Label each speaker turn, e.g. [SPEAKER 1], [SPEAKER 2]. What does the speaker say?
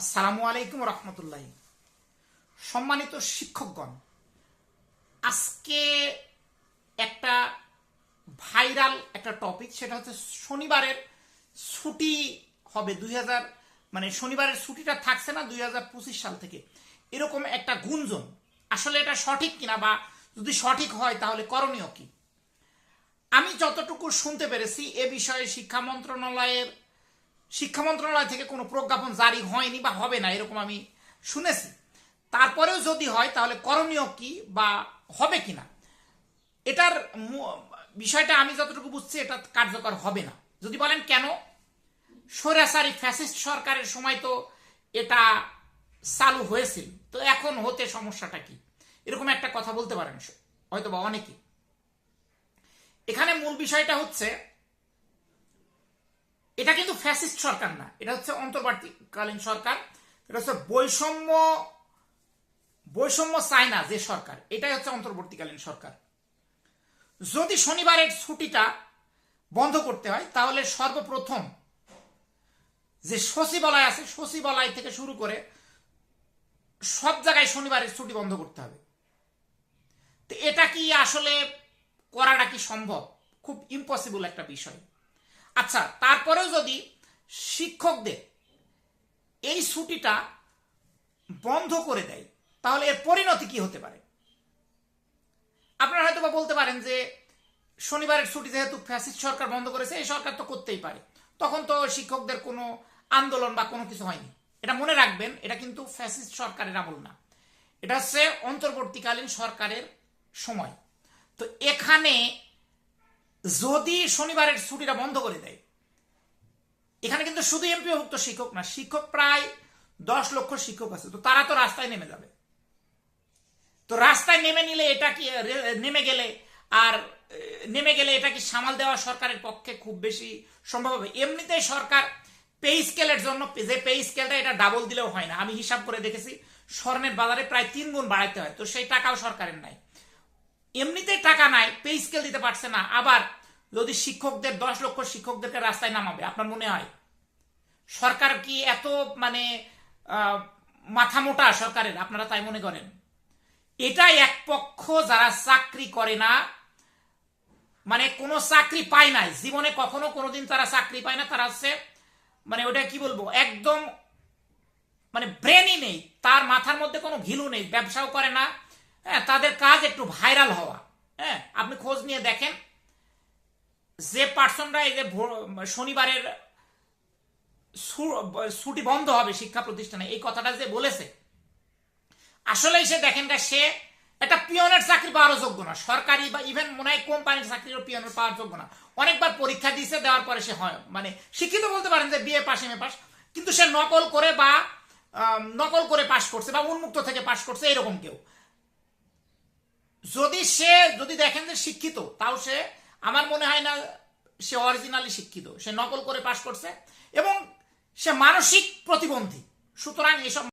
[SPEAKER 1] আসসালামু আলাইকুম রহমতুল্লাহ। সম্মানিত শিক্ষকগণ, আজকে একটা ভাইরাল একটা টপিক, সেটা হচ্ছে শনিবারের ছুটি হবে দুই হাজার মানে শনিবারের ছুটিটা থাকছে না দুই হাজার পঁচিশ সাল থেকে। এরকম একটা গুঞ্জন, আসলে এটা সঠিক কিনা বা যদি সঠিক হয় তাহলে করণীয় কি? আমি যতটুকু শুনতে পেরেছি এ বিষয়ে শিক্ষা মন্ত্রণালয়ের শিক্ষা মন্ত্রণালয় থেকে কোনো প্রজ্ঞাপন জারি হয়নি বা হবে না, এরকম আমি শুনেছি। তারপরেও যদি হয়, তাহলে করণীয় কি বা হবে কিনা? এটার বিষয়টা আমি যতটুকু বুঝছি, এটা কার্যকর হবে না। যদি বলেন কেন? সরাসরি ফ্যাসিস্ট সরকারের সময় তো এটা চালু হয়েছিল তো এখন হতে সমস্যাটা কি? এরকম একটা কথা বলতে পারেন হয়তো বা অনেকে। এখানে মূল বিষয়টা হচ্ছে এটা কিন্তু ফ্যাসিস্ট সরকার না, এটা হচ্ছে অন্তর্বর্তীকালীন সরকার, এটা হচ্ছে বৈষম্য বৈষম্য চায় না যে সরকার, এটাই হচ্ছে অন্তর্বর্তীকালীন সরকার। যদি শনিবারের ছুটিটা বন্ধ করতে হয়, তাহলে সর্বপ্রথম যে সচিবালয় আছে, সচিবালয় থেকে শুরু করে সব জায়গায় শনিবারের ছুটি বন্ধ করতে হবে। তো এটা কি আসলে করাটা কি সম্ভব? খুব ইম্পসিবল একটা বিষয়। আচ্ছা তারপরেও যদি শিক্ষকদের এই ছুটিটা বন্ধ করে দেয়, তাহলে এর পরিণতি কি হতে পারে? আপনারা হয়তো বা বলতে পারেন যে শনিবারের ছুটি যেহেতু ফ্যাসিস্ট সরকার বন্ধ করেছে, এই সরকার তো করতেই পারে। তখন তো শিক্ষকদের কোনো আন্দোলন বা কোনো কিছু হয়নি। এটা মনে রাখবেন, এটা কিন্তু ফ্যাসিস্ট সরকারের আমল না। এটা হচ্ছে অন্তর্বর্তীকালীন সরকারের সময়। তো এখানে যদি শনিবারের ছুটিটা বন্ধ করে দেয়, এখানে কিন্তু শুধু এমপিভুক্ত শিক্ষক না, শিক্ষক প্রায় দশ লক্ষ শিক্ষক আছে, তো তারা তো রাস্তায় নেমে যাবে। তো রাস্তায় নেমে নিলে এটা কি নেমে গেলে আর নেমে গেলে এটা কি সামাল দেওয়া সরকারের পক্ষে খুব বেশি সম্ভব হবে? এমনিতেই সরকার পে স্কেলের জন্য, যে পে স্কেলটা এটা ডাবল দিলেও হয় না। আমি হিসাব করে দেখেছি, স্বর্ণের বাজারে প্রায় তিন গুণ বাড়াইতে হয়, তো সেই টাকাও সরকারের নাই। এমনিতেই টাকা নাই পে স্কেল দিতে পারছে না। আবার যদি শিক্ষকদের, দশ লক্ষ শিক্ষকদেরকে রাস্তায় নামাবে, আপনার মনে হয়? সরকার কি এত মানে মাথা মোটা সরকারের? আপনারা তাই মনে করেন? এটা এক পক্ষ যারা চাকরি করে না মানে কোনো চাকরি পায় নাই। জীবনে কখনো কোনোদিন তারা চাকরি পায় না, তারা হচ্ছে মানে ওটা কি বলব, একদম মানে ব্রেনই নেই। তার মাথার মধ্যে কোনো ঘিলু নেই, ব্যবসাও করে না হ্যাঁ তাদের কাজ একটু ভাইরাল হওয়া। হ্যাঁ আপনি খোঁজ নিয়ে দেখেন। যে পার্সনরা এই যে শনিবারের ছুটি বন্ধ হবে শিক্ষা প্রতিষ্ঠানে, এই কথাটা যে বলেছে আসলে সে দেখেন সে একটা পিয়নের চাকরি পাওয়ার যোগ্য না। সরকারি বা ইভেন মনে হয় কোম্পানির চাকরিরও পিয়নের পাওয়ার যোগ্য না। অনেকবার পরীক্ষা দিয়েছে, দেওয়ার পরে সে হয় মানে শিক্ষিত বলতে পারেন যে বিএ পাস এম পাস কিন্তু সে নকল করে বা নকল করে পাশ করছে বা উন্মুক্ত থেকে পাশ করছে এরকম কেউ। যদি সে, যদি দেখেন যে শিক্ষিত, তাও সে, আমার মনে হয় না সে অরিজিনালি শিক্ষিত। সে নকল করে পাশ করছে এবং সে মানসিক প্রতিবন্ধী। সুতরাং এসব